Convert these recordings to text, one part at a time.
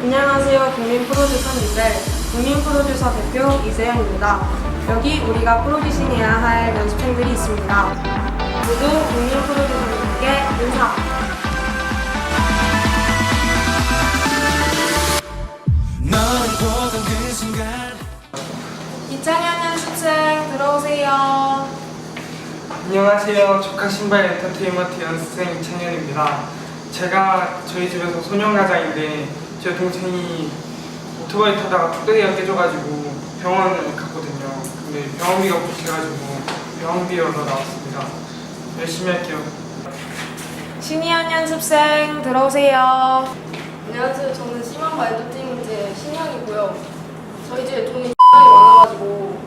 안녕하세요. 국민 프로듀서님들. 국민 프로듀서 대표 이세영입니다. 여기 우리가 프로듀싱해야 할 연습생들이 있습니다. 모두 국민 프로듀서님께 인사. 순간 2학년 연습생 들어오세요. 안녕하세요. 조카 신발 엔터테인먼트 연습생 이창현입니다. 제가 저희 집에서 소년가장인데 제 동생이 오토바이 타다가 뚝배기가 깨져가지고 병원을 갔거든요. 근데 병원비가 부족해가지고 병원비 열러 나왔습니다. 열심히 할게요. 신이한 연습생 들어오세요. 안녕하세요. 저는 심한바 엔터테인먼트의 신현이고요. 저희 집에 돈이 많아가지고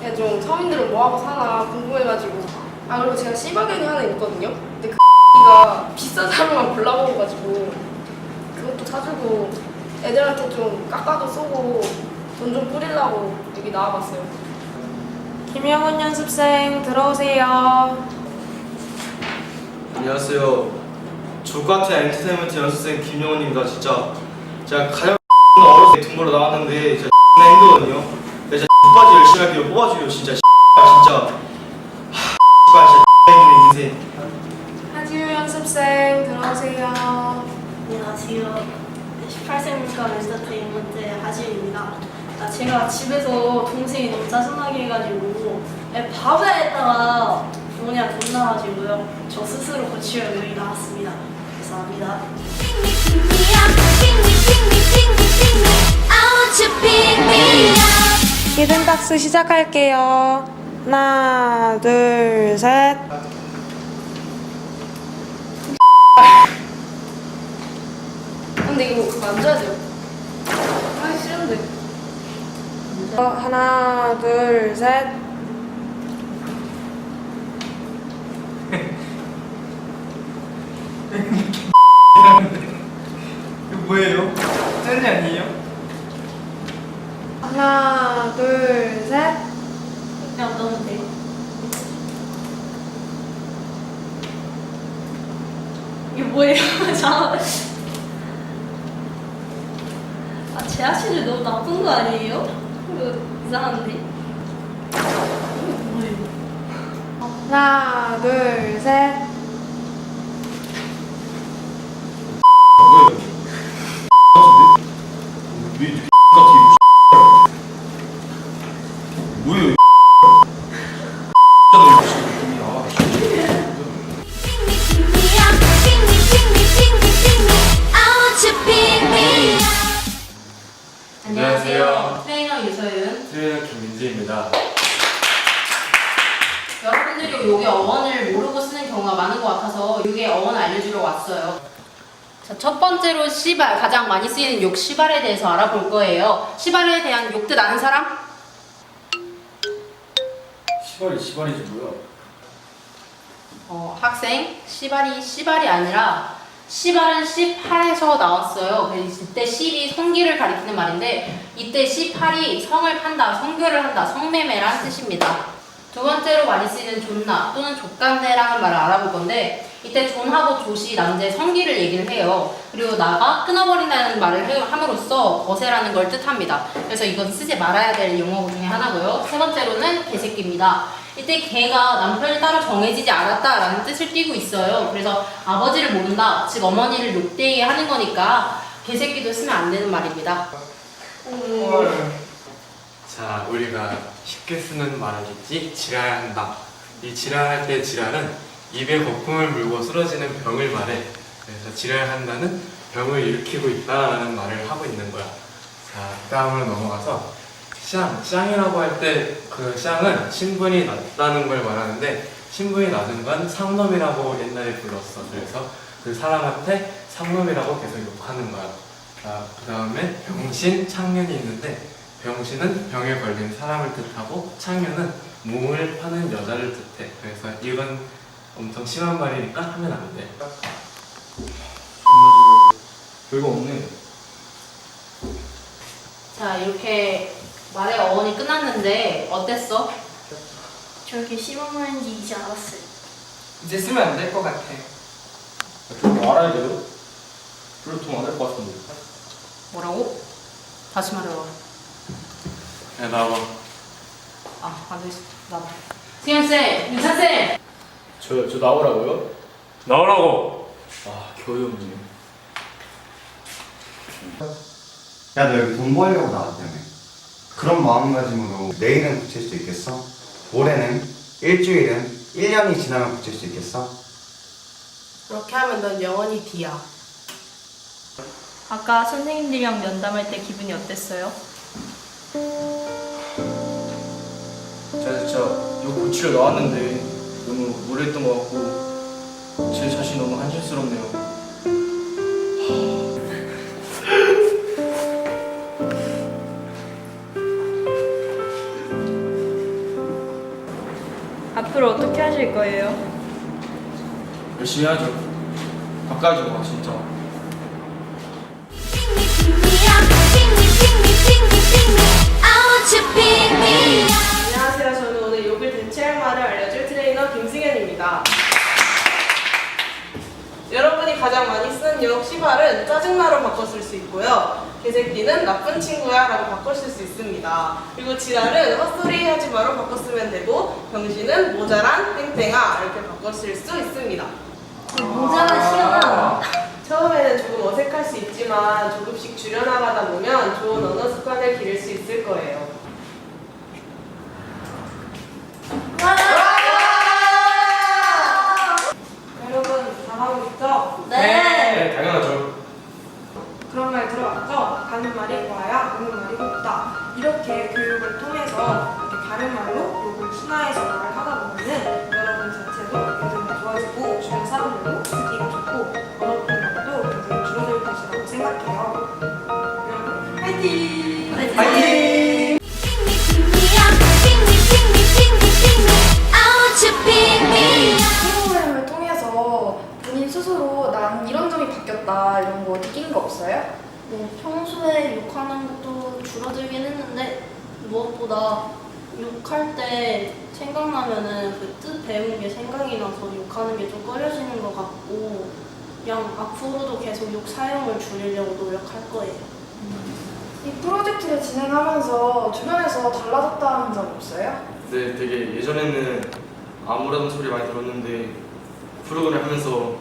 그냥 좀 서민들은 뭐하고 사나 궁금해가지고 아 그리고 제가 씨바견이 하나 있거든요. 근데 그 X가 비싼 사람만 골라먹어가지고 그것도 사주고 애들한테 좀 깎아도 쏘고 돈 좀 뿌리려고 여기 나와봤어요. 김영훈 연습생 들어오세요. 안녕하세요. 조카트 엔터테인먼트 연습생 김영훈입니다. 진짜 제가 가장 어렸을 때 돈 벌어 나왔는데 진짜 근데 진짜 끝까지 열심히 할게요. 뽑아줘요. 진짜 진짜 하, 진짜 인생. 하지우 연습생 들어오세요. 안녕하세요. 18세니까 엔터테인먼트의 하지입니다. 아, 제가 집에서 동생이 너무 짜증나게 해가지고 에, 밥을 했다가 뭐냐 돈 나가지고요. 저 스스로 고치려 여기 나왔습니다. 감사합니다. 히든 박스 시작할게요. 하나, 둘, 셋. 근데 이거 그거 만져야 돼요. 아 싫은데. 어, 하나, 둘, 셋. 이거 뭐예요? 짠이 아니에요? 하나, 둘, 셋. 그냥 넣으면 돼요. 이게 뭐예요? 자, 아, 제 아씨들 너무 나쁜 거 아니에요? 이거 이상한데? 이거 뭐예요? 하나, 둘, 셋. 김민재입니다. 여러분들이 요게 어원을 모르고 쓰는 경우가 많은 것 같아서 요게 어원 알려주러 왔어요. 자, 첫 번째로 시발, 가장 많이 쓰이는 욕 시발에 대해서 알아볼 거예요. 시발에 대한 욕 뜻 아는 사람? 시발이 시발이지 뭐야? 어, 학생, 시발이 시발이 아니라 시발은 18에서 나왔어요. 그래서 이때 10이 성기를 가리키는 말인데 이때 18이 성을 판다, 성교를 한다, 성매매란 뜻입니다. 두 번째로 많이 쓰이는 존나 또는 족간대라는 말을 알아볼 건데 이때 존하고 조시 남자의 성기를 얘기를 해요. 그리고 나가 끊어버린다는 말을 해- 함으로써 거세라는 걸 뜻합니다. 그래서 이건 쓰지 말아야 될 용어 중에 하나고요. 세 번째로는 개새끼입니다. 이때 개가 남편이 따로 정해지지 않았다라는 뜻을 띠고 있어요. 그래서 아버지를 모른다, 즉 어머니를 욕되게 하는 거니까 개새끼도 쓰면 안 되는 말입니다. 헐. 자, 우리가 쉽게 쓰는 말이겠지? 지랄한다. 이 지랄할 때 지랄은 입에 거품을 물고 쓰러지는 병을 말해. 그래서 지랄한다는 병을 일으키고 있다라는 말을 하고 있는 거야. 자, 그 다음으로 넘어가서 샹, 샹이라고 할 때그 샹은 신분이 낮다는 걸 말하는데 신분이 낮은 건 상놈이라고 옛날에 불렀어. 그래서 그 사람한테 상놈이라고 계속 욕하는 거야. 자, 그 다음에 병신, 창년이 있는데 병신은 병에 걸린 사람을 뜻하고 창녀는 몸을 파는 여자를 뜻해. 그래서 이건 엄청 심한 말이니까 하면 안 돼. 별거 없네. 자, 이렇게 말의 어원이 끝났는데 어땠어? 저렇게 말인지 이제 알았어요. 이제 쓰면 안 될 것 같아. 좀 알아야 돼요? 별로 도움 안될 것 같은데. 뭐라고? 다시 말해봐. 야 나와봐. 아, 안 되겠어. 나봐. 승현쌤, 윤찬쌤! 저, 저 나오라고요? 나오라고. 아, 겨우 없네. 야, 너 여기 돈 벌려고 나왔다며. 그런 마음가짐으로 내일은 고칠 수 있겠어? 올해는? 일주일은? 1년이 지나면 고칠 수 있겠어? 그렇게 하면 넌 영원히 D야. 아까 선생님들이랑 면담할 때 기분이 어땠어요? 제가 진짜 이거 고치러 나왔는데 너무 무례했던 것 같고 제 자신 너무 한심스럽네요. 하실 거예요? 열심히 하죠. 뭐, 진짜. 가장 많이 쓰는 욕 시발은 짜증나로 바꿔 쓸수 있고요. 개새끼는 나쁜 친구야 라고 바꿔 쓸수 있습니다. 그리고 지랄은 헛소리 하지 마로 바꿔 쓰면 되고 병신은 모자란 땡땡아 이렇게 바꿔 쓸수 있습니다. 모자라 시연아. 처음에는 조금 어색할 수 있지만 조금씩 줄여나가다 보면 좋은 언어 습관을 기를 수 있을 거예요. 거 없어요? 뭐 평소에 욕하는 것도 줄어들긴 했는데 무엇보다 욕할 때 생각나면은 그 뜻 배운 게 생각이 나서 욕하는 게 좀 꺼려지는 것 같고 그냥 앞으로도 계속 욕 사용을 줄이려고 노력할 거예요. 이 프로젝트를 진행하면서 주변에서 달라졌다는 점 없어요? 네, 되게 예전에는 아무런 소리 많이 들었는데 프로그램 하면서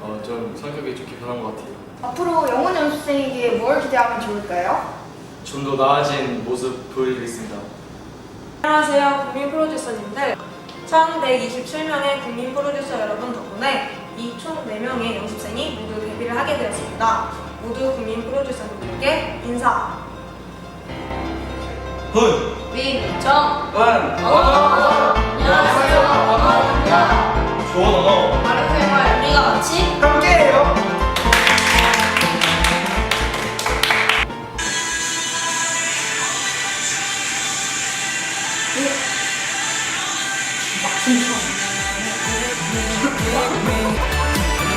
어, 좀 성격이 좋게 변한 것 같아요. 앞으로 영훈 연습생에게 뭘 기대하면 좋을까요? 좀 더 나아진 모습 보여드리겠습니다. 안녕하세요, 국민 프로듀서님들. 1127명의 국민 프로듀서 여러분 덕분에 이 총 4명의 연습생이 모두 데뷔를 하게 되었습니다. 모두 국민 프로듀서님들께 인사. 훈! 민정 원. 안녕하세요 언어입니다. 좋은 언어! 같이 함께해요.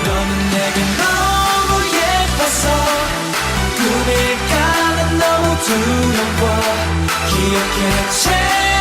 너는 내게 너무 예뻐서 꿈일까는 너무 두려워 기억해 제